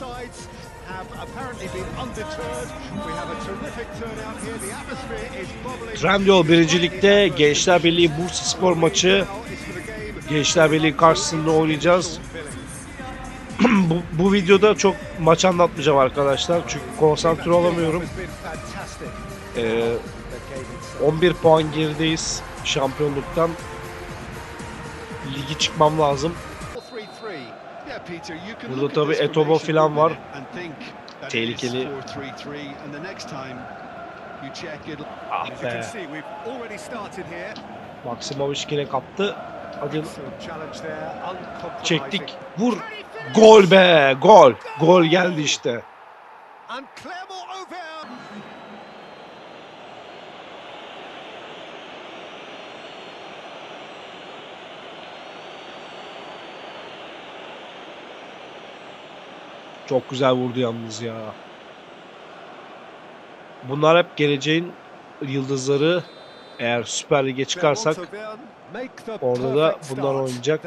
sides have apparently been undeterred. We have a terrific turnout here. The atmosphere is bubbling. Trendyol birincilikte Gençler Birliği Bursa Spor maçı. Gençler Birliği karşısında oynayacağız. bu, bu videoda çok maç anlatmayacağım arkadaşlar çünkü konsantre olamıyorum. Ee, The game itself. 11 puan gerideyiz şampiyonluktan. Ligi çıkmam lazım. Burada this Etobo falan var. Tehlikeli. 4-3-3, and the next time you check it. Ah be. Maksimovic yine kaptı. Hadi çektik. Vur. Gol be. Gol. Gol geldi işte. Çok güzel vurdu yalnız ya. Bunlar hep geleceğin yıldızları. Eğer Süper Lig'e çıkarsak orada da bunlar oynayacak.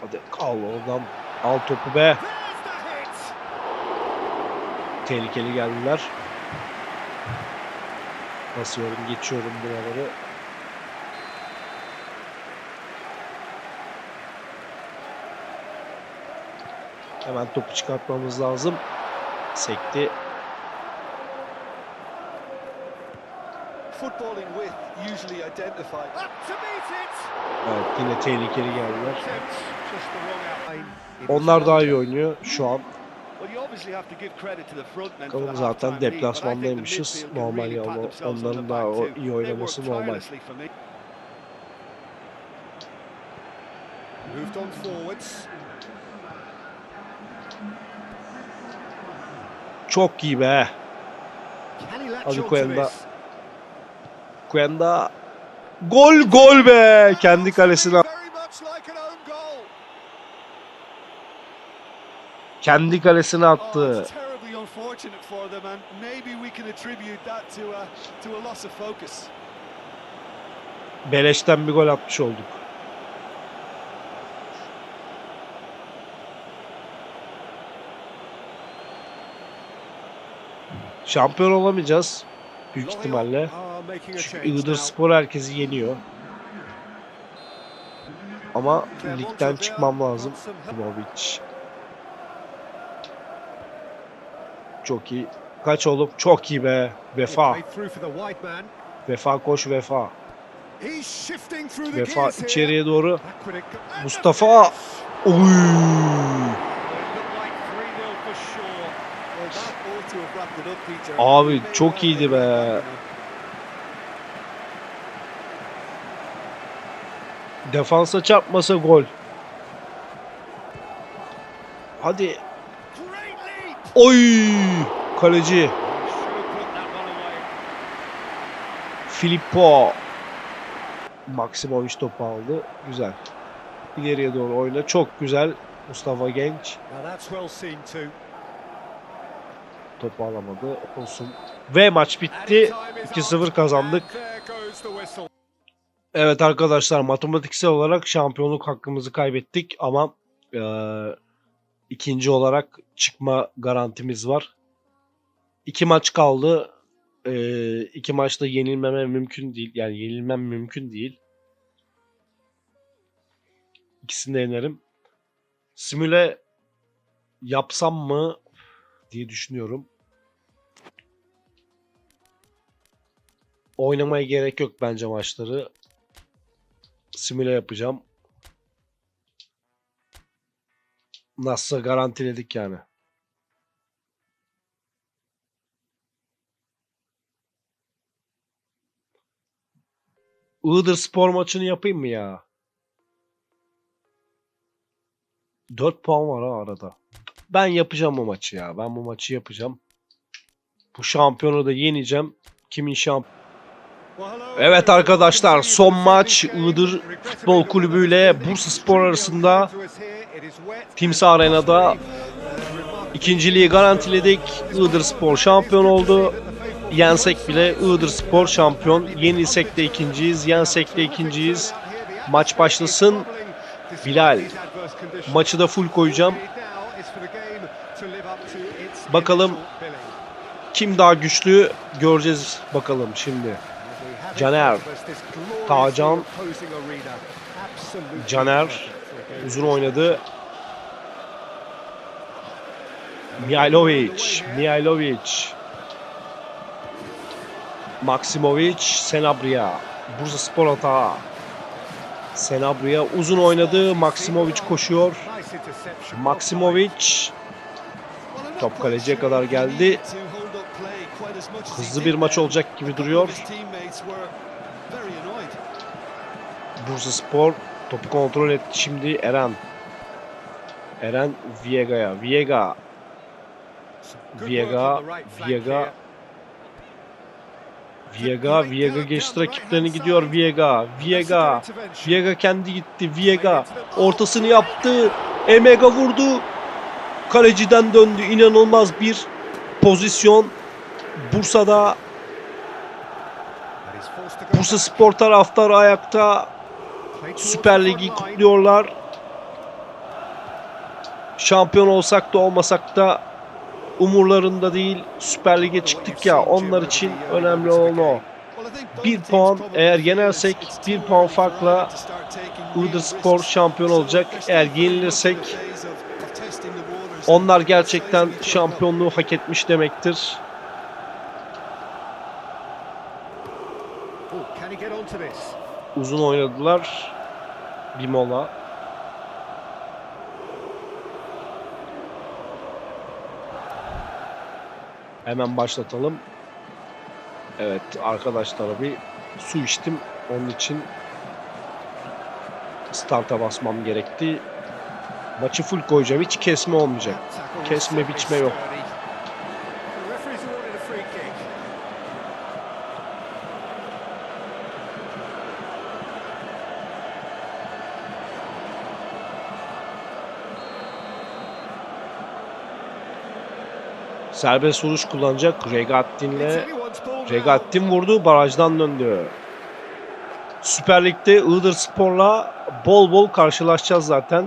Hadi al oradan al topu be. Tehlikeli geldiler. Basıyorum geçiyorum buraları. Hemen topu çıkartmamız lazım. Sekti. Evet yine tehlikeli geldiler. Onlar daha iyi oynuyor şu an. Bakalım zaten deplasmandaymışız. Normal ya, onların daha o iyi oynaması normal. Moved on forwards. Çok iyi be. Hadi this? Kuenda. Gol gol be. Kendi kalesine kendi kalesine Oh, attı. Beleşten bir gol atmış olduk. Şampiyon olamayacağız büyük ihtimalle. Çünkü Iğdır. Spor herkesi yeniyor. Ama ligden çıkmam lazım. got some help. Movic. Çok iyi. Kaç oğlum? Çok iyi be. Vefa. Vefa koş Vefa. Vefa içeriye doğru. Mustafa. the Abi, çok iyiydi be. Defansa çarpmasa gol. Hadi. Oy! Kaleci. Filippo. Maksimovic topu aldı. Güzel. İleriye doğru oyna. Çok güzel. Mustafa Genç. Topu alamadı. Olsun. Ve maç bitti. 2-0 kazandık. Evet arkadaşlar matematiksel olarak şampiyonluk hakkımızı kaybettik ama eee, ikinci olarak çıkma garantimiz var. İki maç kaldı. Eee iki maçta yenilmeme mümkün değil. Yani yenilmem mümkün değil. İkisini de yenerim. Simüle yapsam mı diye düşünüyorum. Oynamaya gerek yok bence maçları simüle yapacağım. Nasılsa garantiledik yani. Iğdır spor maçını yapayım mı ya? 4 puan var ha arada. Ben yapacağım bu maçı ya. Ben bu maçı yapacağım. Bu şampiyonu da yeneceğim. Kimin şampiyon? Evet arkadaşlar son maç Iğdır Futbol Kulübü ile Bursa Spor arasında Timsah Arena'da ikinciliği garantiledik. Iğdır Spor şampiyon oldu. Yensek bile Iğdır Spor şampiyon. Yenilsek de ikinciyiz, yensek de ikinciyiz. Maç başlasın. Bilal, maçı da full koyacağım. Bakalım. Kim daha güçlü göreceğiz bakalım şimdi. Caner. Absolutely Caner uzun oynadı. Mihailovic, Mihailovic. Maksimovic, Senabria. Bursa Spor atağı. Senabria uzun oynadı. Maksimovic koşuyor. Maksimovic top kaleciye kadar geldi. Hızlı bir maç olacak gibi duruyor. Bursa Spor topu kontrol etti şimdi Eren. Eren Viega'ya. Viega. Viega, Viega. Viega, Viega geçti rakiplerini gidiyor Viega. Viega. Viega kendi gitti. Viega ortasını yaptı. Emega vurdu. Kaleciden döndü. İnanılmaz bir pozisyon. Bursa'da Bursa. Spor taraftarı ayakta. Süper Ligi kutluyorlar. Şampiyon olsak da olmasak da umurlarında değil. Süper Lig'e çıktık ya onlar için önemli olan o. Bir puan eğer yenersek bir puan farkla Iğdır Spor şampiyon olacak. Eğer yenilirsek onlar gerçekten şampiyonluğu hak etmiş demektir. Uzun oynadılar. Bir mola. Hemen başlatalım. Evet arkadaşlar bir su içtim. Onun için starta basmam gerekti. Maçı full koyacağım. Hiç kesme olmayacak. Kesme biçme yok. Serbest vuruş kullanacak. Regattin'le. Regattin vurdu. Barajdan döndü. Süper Lig'de Iğdır Spor'la bol bol karşılaşacağız zaten.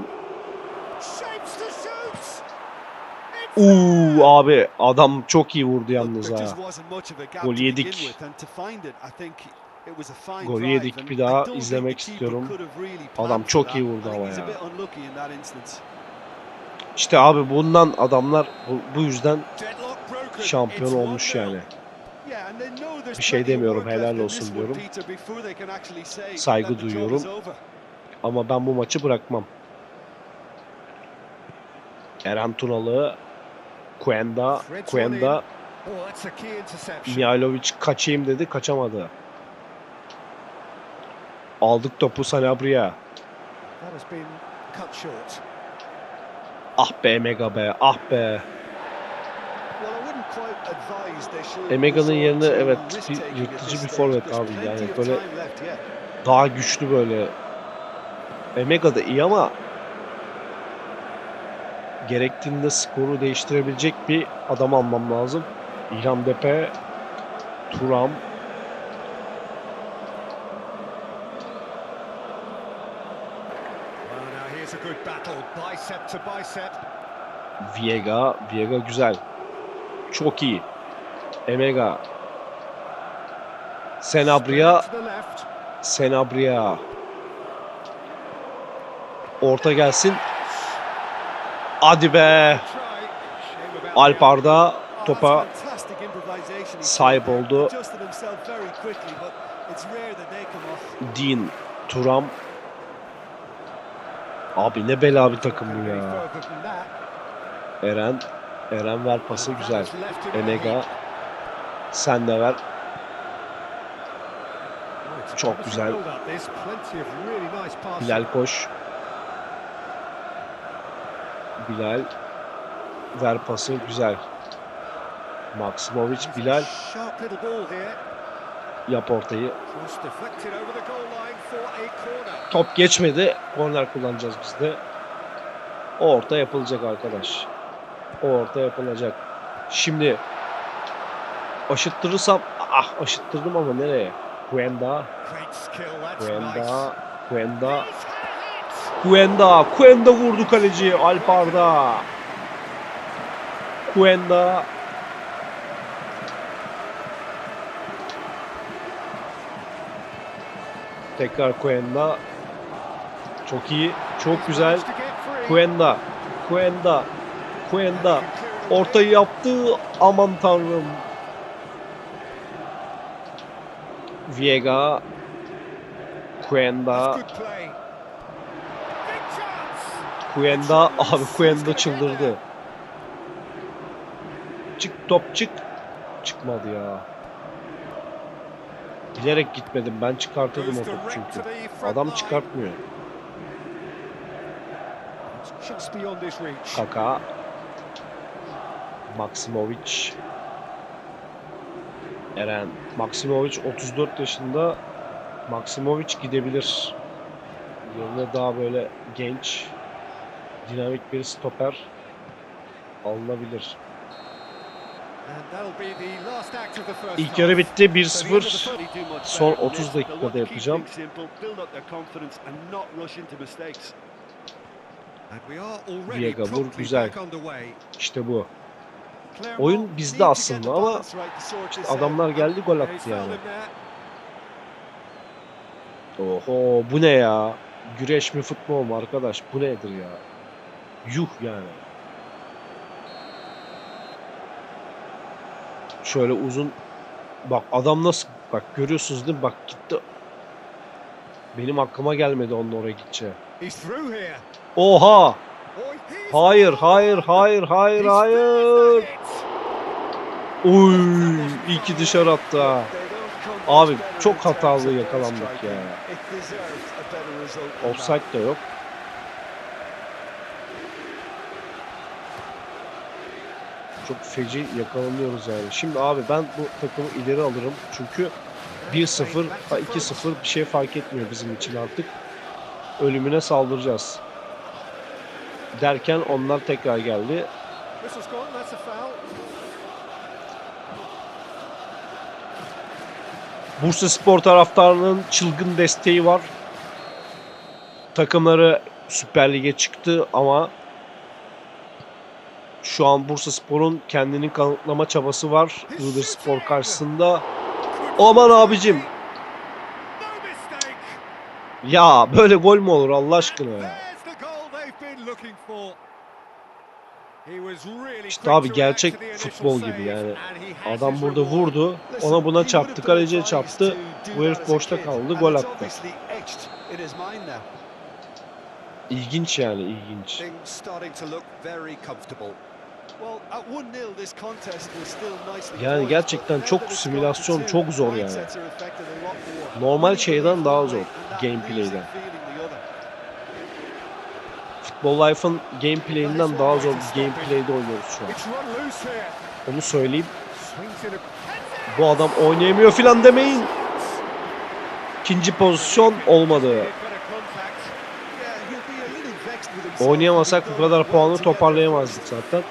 Uuu abi adam çok iyi vurdu yalnız ha. Gol yedik. Gol yedik. Bir daha izlemek istiyorum. Adam çok iyi vurdu ama ya. İşte abi bundan adamlar bu, bu yüzden şampiyon olmuş yani. Bir şey demiyorum helal olsun diyorum. Saygı duyuyorum. Ama ben bu maçı bırakmam. Eren Tunalı, Kuenda, Kuenda, Mihailovic kaçayım dedi, kaçamadı. Aldık topu Sanabria. Ah be Emega be, ah be. Emega'nın yerine evet bir yırtıcı bir forvet abi yani böyle Daha güçlü böyle. Emega da iyi ama gerektiğinde skoru değiştirebilecek bir adam almam lazım. İlhan Depe, Turam, Viega. Viega güzel. Çok iyi. Emega. Senabria. Senabria. Orta gelsin. Hadi be. Alp Arda topa sahip oldu. Dean, Turam. Abi ne bela bir takım bu ya. Eren. Eren ver pası güzel. Emega. Sen de ver. Çok güzel. Bilal koş. Bilal. Ver pası güzel. Maksimovic Bilal yap ortayı. Top geçmedi. Korner kullanacağız biz de. O orta yapılacak arkadaş. O orta yapılacak. Şimdi aşıttırırsam ah aşıttırdım ama nereye? Kuenda, Kuenda, Kuenda, Kuenda, Kuenda vurdu kaleci Alp Arda. Kuenda. Tekrar Kuenda. Çok iyi. Çok güzel. Kuenda. Kuenda. Kuenda. Ortayı yaptı. Aman tanrım. Viega. Kuenda. Kuenda. Abi Kuenda çıldırdı. Çık top çık. Çıkmadı ya. Bilerek gitmedim. Ben çıkartırdım o topu çünkü. Adam çıkartmıyor. Kaka. Maksimovic. Eren. Maksimovic 34 yaşında. Maksimovic gidebilir. Yerine daha böyle genç, dinamik bir stoper alınabilir. And that'll be the last act of the first İlk yarı bitti So the end of the 1-0. first- Son 30 dakikada yapacağım. Viega vur, güzel. İşte bu. Oyun bizde aslında ama this adamlar geldi, gol attı yani. Oho bu ne ya? Güreş mi futbol mu arkadaş? Bu nedir ya? Yuh yani. Şöyle uzun bak adam nasıl bak görüyorsunuz değil mi? Bak gitti. Benim aklıma gelmedi onun oraya gideceği. Oha! Oh, Hayır, hayır, hayır, hayır, hayır. Uy, iyi ki dışarı attı ha. Abi çok hatalı yakalandık ya. Offside de yok. Çok feci yakalanıyoruz yani. Şimdi abi ben bu takımı ileri alırım. Çünkü 1-0, ha 2-0 bir şey fark etmiyor bizim için artık. Ölümüne saldıracağız. Derken onlar tekrar geldi. Bursa Spor taraftarının çılgın desteği var. Takımları Süper Lig'e çıktı ama şu an Bursa Spor'un kendini kanıtlama çabası var. Iğdır Spor karşısında. Aman abicim. Ya böyle gol mü olur Allah aşkına ya? İşte abi gerçek futbol gibi yani. Adam burada vurdu. Ona buna çarptı. Kaleciye çarptı. Bu herif boşta kaldı. Gol attı. İlginç yani ilginç. Things starting to look very comfortable. Well, at 1-0 this contest was still nicely Yani gerçekten çok simülasyon çok zor yani. Normal şeyden daha zor, gameplay'den. Futbol Life'ın gameplay'inden daha zor bir gameplay'de oynuyoruz şu an. Onu söyleyeyim. Bu adam oynayamıyor filan demeyin. İkinci pozisyon olmadı. Oynayamasak bu kadar puanı toparlayamazdık zaten.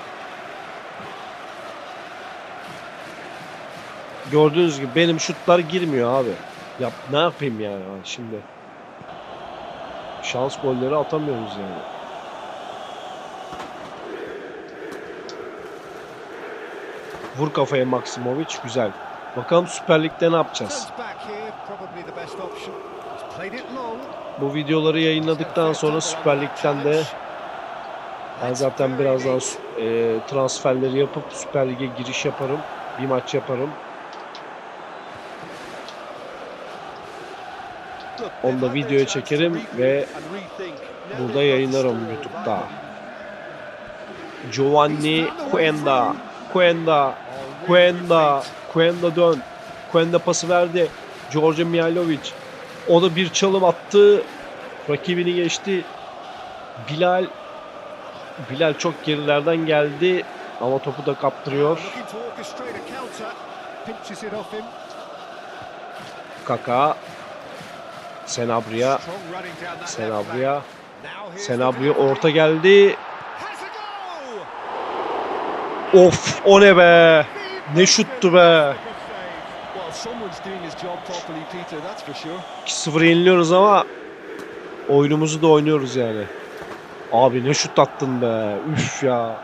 Gördüğünüz gibi benim şutlar girmiyor abi. Yap ne yapayım yani şimdi. Şans golleri atamıyoruz yani. Vur kafaya Maksimovic güzel. Bakalım Süper Lig'de ne yapacağız? Bu videoları yayınladıktan sonra Süper Lig'den de ben zaten birazdan e, transferleri yapıp Süper Lig'e giriş yaparım. Bir maç yaparım. Onu da videoya çekerim ve burada yayınlarım YouTube'da. Giovanni Cuenda. Cuenda. Cuenda. Cuenda dön. Cuenda pası verdi. George Mihailovic. O da bir çalım attı. Rakibini geçti. Bilal. Bilal çok gerilerden geldi. Ama topu da kaptırıyor. Kaka. The Senabria counter. orta geldi. Of o ne be. Ne şuttu be. Well, someone's doing his job properly, Peter, that's for sure. 2-0 yeniliyoruz ama oyunumuzu da oynuyoruz yani. Abi ne şut attın be. Üf ya.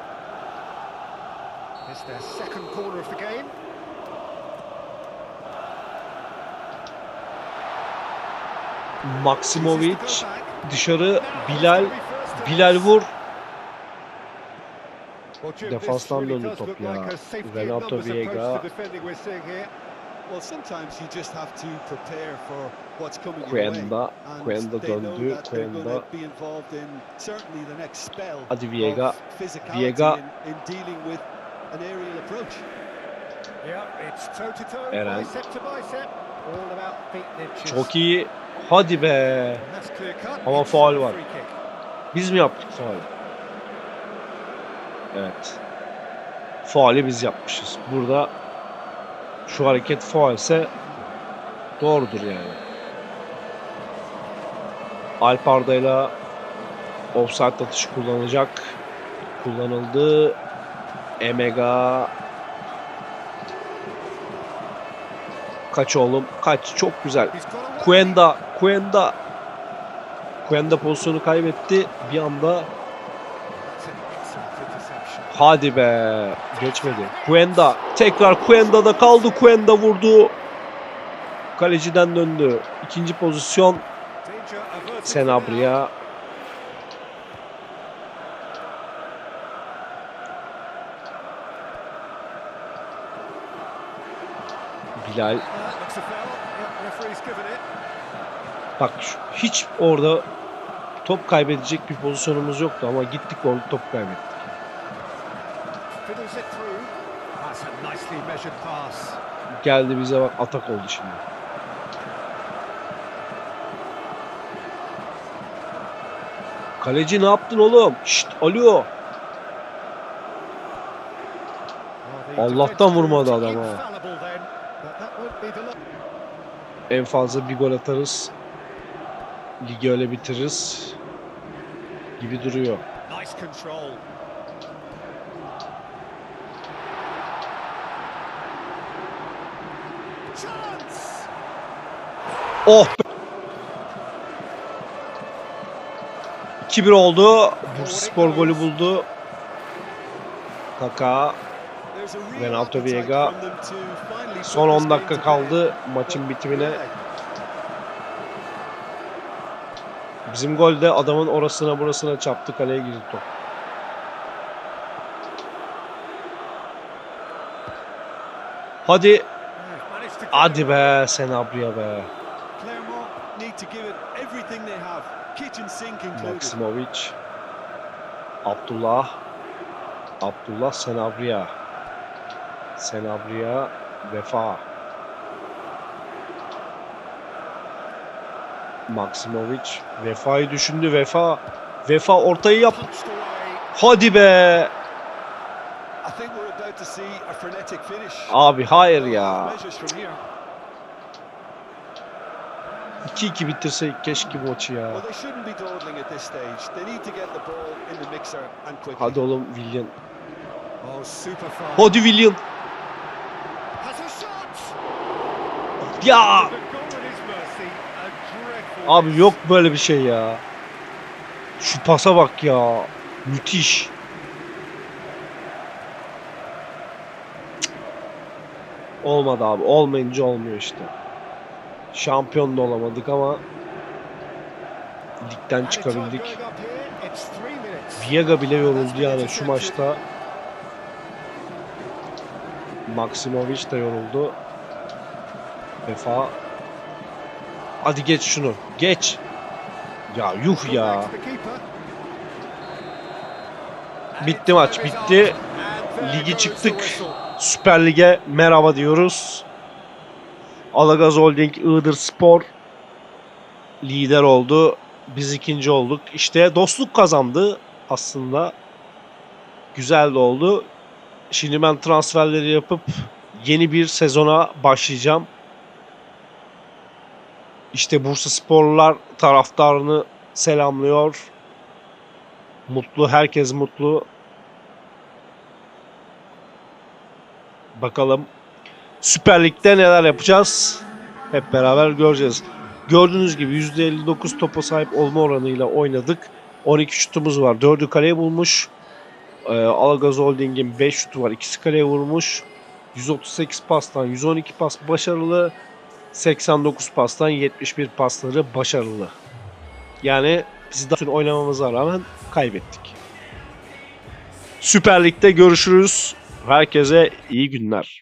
Maksimovic dışarı Bilal Bilal vur. Defanstan döndü top ya. Renato Viega. Quenda, Quenda döndü. Quenda. Hadi Viega. Viega. Eren. Çok iyi. Hadi be. Ama a var. Biz mi yaptık faul? Evet. Faali biz yapmışız. Burada şu hareket faulse doğrudur yani. Alp Arda'yla offside atışı kullanacak. Kullanıldı. Emega Kaç oğlum? Kaç. Çok güzel. Kuenda, Kuenda. Kuenda pozisyonu kaybetti. Bir anda hadi be geçmedi. Kuenda tekrar Kuenda'da kaldı. Kuenda vurdu. Kaleciden döndü. İkinci pozisyon. Senabri'ye. Bilal Bak hiç orada top kaybedecek bir pozisyonumuz yoktu ama gittik orada top kaybettik. Geldi bize bak atak oldu şimdi. Kaleci ne yaptın oğlum? Şşt alo. Allah'tan vurmadı adam ha. En fazla bir gol atarız. Ligi öyle bitiririz. Gibi duruyor. Nice control. Oh be. 2-1 oldu. Bursaspor golü buldu. Kaka Renato Viega. son this 10 game dakika kaldı maçın bitimine. Bizim gol de adamın orasına burasına çarptı kaleye girdi top. Hadi hadi be Senabriya be. Maksimovic. Abdullah. Abdullah Senabriya. Senabriya Vefa. Maksimovic Vefa'yı düşündü Vefa. Vefa ortayı yap. Hadi be. Abi hayır ya. Measures from here. 2-2 bitirseydik keşke maçı ya. Well, they shouldn't be dawdling Ya. Abi yok böyle bir şey ya. Şu pasa bak ya. Müthiş. Olmadı abi. Olmayınca olmuyor işte. Şampiyon da olamadık ama ligden çıkabildik. Viega bile yoruldu yani şu maçta. Maksimovic de yoruldu. Vefa. Hadi geç şunu. Geç. Ya yuh ya. Bitti maç, bitti. Ligi çıktık. Süper Lig'e merhaba diyoruz. Alagaz Holding Iğdır Spor lider oldu. Biz ikinci olduk. İşte dostluk kazandı aslında. Güzel de oldu. Şimdi ben transferleri yapıp yeni bir sezona başlayacağım. İşte Bursa Sporlular taraftarını selamlıyor. Mutlu, herkes mutlu. Bakalım Süper Lig'de neler yapacağız? Hep beraber göreceğiz. Gördüğünüz gibi %59 topa sahip olma oranıyla oynadık. 12 şutumuz var. 4'ü kaleye bulmuş. Ee, Alagaz Holding'in 5 şutu var. İkisi kaleye vurmuş. 138 pastan 112 pas başarılı. 89 pastan 71 pasları başarılı. Yani biz de oynamamıza rağmen kaybettik. Süper Lig'de görüşürüz. Herkese iyi günler.